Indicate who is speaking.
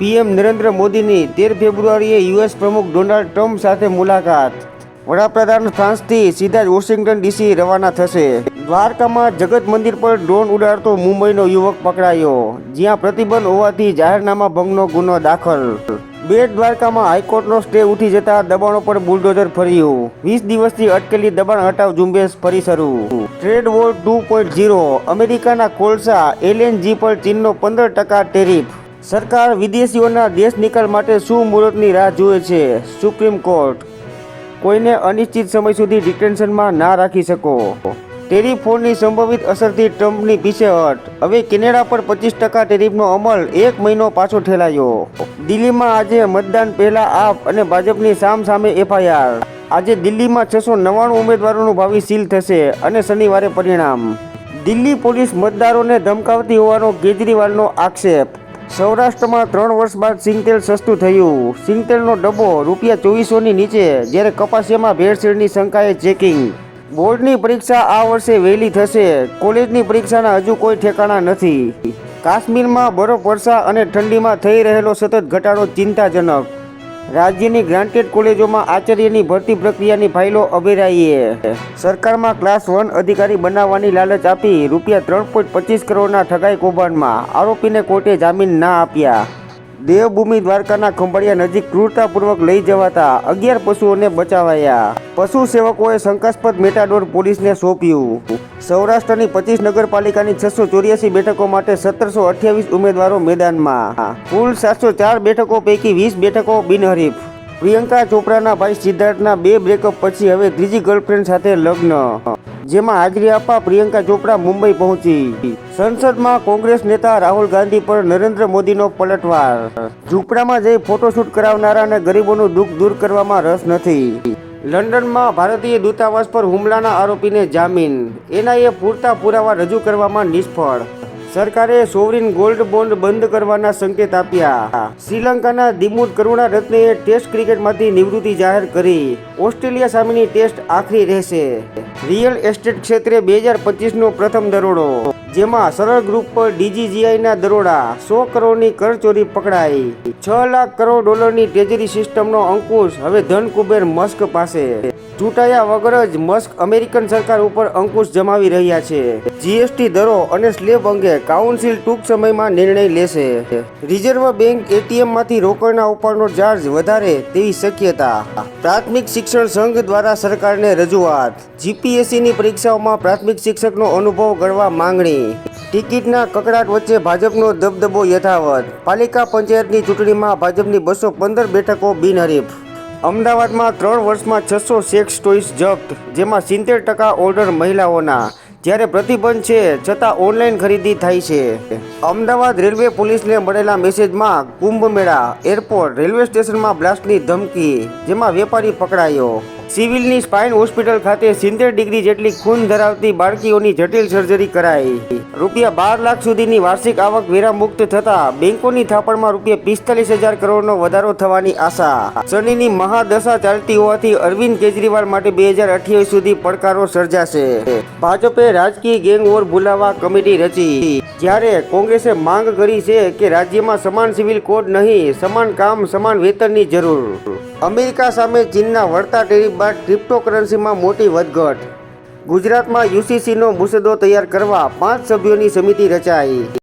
Speaker 1: PM Narendra મોદીની તેર ફેબ્રુઆરીએ યુએસ પ્રમુખ ડોનાલ્ડ ટ્રમ્પ સાથે મુલાકાત. વડાપ્રધાન ફ્રાન્સથી સીધા જ વોશિંગ્ટન ડીસી રવાના થશે. દ્વારકામાં જગત મંદિર પર ડ્રોન ઉડાડતો મુંબઈનો યુવક પકડાયો, જ્યાં પ્રતિબંધ હોવાથી જાહેરનામા ભંગનો ગુનો દાખલ. બેટ દ્વારકામાં હાઈકોર્ટનો સ્ટે ઉઠી જતા દબાણો પર બુલડોઝર ફર્યું. વીસ દિવસથી અટકેલી દબાણ હટાવ ઝુંબેશ ફરી શરૂ. Trade war two point zero, અમેરિકાના કોલસા એલએનજી પર ચીનનો પંદર ટકા ટેરિફ. સરકાર વિદેશીઓના દેશ નિકાલ માટે શું મુહૂર્તની રાહ જુએ છે? Supreme Court. કોઈને અનિશ્ચિત સમય સુધી ડિટેન્શનમાં ના રાખી શકો. ટેરિફોનની સંભવિત અસરથી ટ્રમ્પની પીછેહટ હવે કેનેડા પર પચીસ ટકા ટેરિફનો અમલ એક મહિનો પાછો ઠેલાયો. દિલ્હીમાં આજે મતદાન પહેલા આપ અને ભાજપની સામ સામે એફઆઈઆર. આજે દિલ્હીમાં છસો નવ્વાણું ઉમેદવારોનું ભાવિ સીલ થશે અને શનિવારે પરિણામ. દિલ્હી પોલીસ મતદારોને ધમકાવતી હોવાનો કેજરીવાલનો આક્ષેપ. સૌરાષ્ટ્રમાં ત્રણ વર્ષ બાદ સિંગતેલ સસ્તું થયું. સિંગતેલનો ડબ્બો રૂપિયા ચોવીસોની નીચે, જ્યારે કપાસિયામાં ભેળસેળની શંકાએ ચેકિંગ. બોર્ડની પરીક્ષા આ વર્ષે વહેલી થશે. કોલેજની પરીક્ષાના હજુ કોઈ ઠેકાણા નથી. કાશ્મીરમાં બરફ વર્ષા અને ઠંડીમાં થઈ રહેલો સતત ઘટાડો ચિંતાજનક. રાજ્યની ગ્રાન્ટેડ કોલેજોમાં આચાર્યની ભરતી પ્રક્રિયાની ફાઇલો અભેરાઈએ. સરકારમાં ક્લાસ વન અધિકારી બનાવવાની લાલચ આપી રૂપિયા ત્રણ પોઈન્ટ પચીસ કરોડના ઠગાઈ કૌભાંડમાં. આરોપીને કોર્ટે જામીન ના આપ્યા. દેવભૂમિ દ્વારકાના ખંભાળિયા નજીક ક્રૂરતાપૂર્વક લઈ જવાતા અગિયાર પશુઓને બચાવાયા. પશુ સેવકોએ શંકાસ્પદ મેટાડોર પોલીસને સોંપ્યું. સૌરાષ્ટ્રની પચીસ નગરપાલિકાની છસો ચોર્યાસી બેઠકો માટે સત્તરસો અઠ્યાવીસ ઉમેદવારો મેદાનમાં. કુલ સાતસો ચાર બેઠકો પૈકી વીસ બેઠકો બિનહરીફ. પ્રિયંકા ચોપરાના ભાઈ સિદ્ધાર્થના બે બ્રેકઅપ પછી હવે ત્રીજી ગર્લફ્રેન્ડ સાથે લગ્ન. જેમાં હાજરી આપવા પ્રિયંકા ચોપરા મુંબઈ પહોંચી. સંસદમાં કોંગ્રેસ નેતા રાહુલ ગાંધી પર નરેન્દ્ર મોદીનો પલટવાર. ઝૂંપડામાં જઈ ફોટોશૂટ કરાવનારા અને ગરીબોનું દુઃખ દૂર કરવામાં રસ નથી. લંડનમાં ભારતીય દૂતાવાસ પર હુમલાના આરોપીને જામીન. એનઆઈએ પૂરતા પુરાવા રજૂ કરવામાં નિષ્ફળ. સરકારે સોવરિન ગોલ્ડ બોન્ડ બંધ કરવાના સંકેત આપ્યા. શ્રીલંકાના દિમુદ કરુણા રત્ને ટેસ્ટ ક્રિકેટમાંથી નિવૃત્તિ જાહેર કરી. ઓસ્ટ્રેલિયા સામેની ટેસ્ટ આખરી રહેશે. રિયલ એસ્ટેટ ક્ષેત્રે બે હજાર પચીસનો પ્રથમ દરોડો, જેમાં સરળ ગ્રુપ પર ડીજીજીઆઈના દરોડા, સો કરોડની કરચોરી પકડાઈ. છ લાખ કરોડ ડોલરની ટ્રેજરી સિસ્ટમનો અંકુશ, હવે ધન કુબેર મસ્ક પાસે. ચૂંટાયા વગર જ મસ્ક અમેરિકન સરકાર ઉપર અંકુશ જમાવી રહ્યા છે. જીએસટી દરો અને સ્લેબ અંગે કાઉન્સિલ ટૂંક સમયમાં નિર્ણય લેશે. રિઝર્વ બેંક એટીએમમાંથી રોકડના ઉપાડનો ચાર્જ વધારે તેવી શક્યતા. પ્રાથમિક શિક્ષણ સંઘ દ્વારા સરકારને રજૂઆત. જીપીએસસીની પરીક્ષાઓમાં પ્રાથમિક શિક્ષકનો અનુભવ ગણવા માંગણી. ટિકિટના કકડાટ વચ્ચે ભાજપનો દબદબો યથાવત. પાલિકા પંચાયતની ચૂંટણીમાં ભાજપની બસો પંદર બેઠકો બિનહરીફ. અમદાવાદમાં ત્રણ વર્ષમાં છસો સેક્સ ટોયસ જપ્ત જેમાં સિત્તેર ટકા ઓર્ડર મહિલાઓના. જ્યારે પ્રતિબંધ છે, છતાં ઓનલાઈન ખરીદી થાય છે. અમદાવાદ રેલવે પોલીસને મળેલા મેસેજમાં કુંભ મેળા એરપોર્ટ, રેલવે સ્ટેશનમાં બ્લાસ્ટની ધમકી, જેમાં વેપારી પકડાયો. સિવિલની સ્પાઇન હોસ્પિટલ ખાતે સિત્તેર ડિગ્રી જેટલી ખૂન ધરાવતી બાળકીઓની જટિલ સર્જરી કરાઈ. રૂપિયા બાર લાખ સુધીની વાર્ષિક આવક વેરા મુક્ત થતા બેંકોની થાપણમાં રૂપિયા પિસ્તાલીસ હજાર કરોડનો વધારો થવાની આશા. શનિની મહાદશા ચાલતી હોવાથી અરવિંદ કેજરીવાલ માટે બે હજાર અઠ્યાવીસ સુધી પડકારો સર્જાશે. ભાજપે રાજકીય ગેંગ વોર ભૂલાવા કમિટી રચી. જ્યારે કોંગ્રેસે માંગ કરી છે કે રાજ્યમાં સમાન સિવિલ કોડ નહીં, સમાન કામ, સમાન વેતનની જરૂર. અમેરિકા સામે ચીનના વળતા ટેરિફ બાદ ક્રિપ્ટોકરન્સીમાં મોટી વધઘટ. ગુજરાતમાં યુસીસીનો મુસદ્દો તૈયાર કરવા પાંચ સભ્યોની સમિતિ રચાઈ.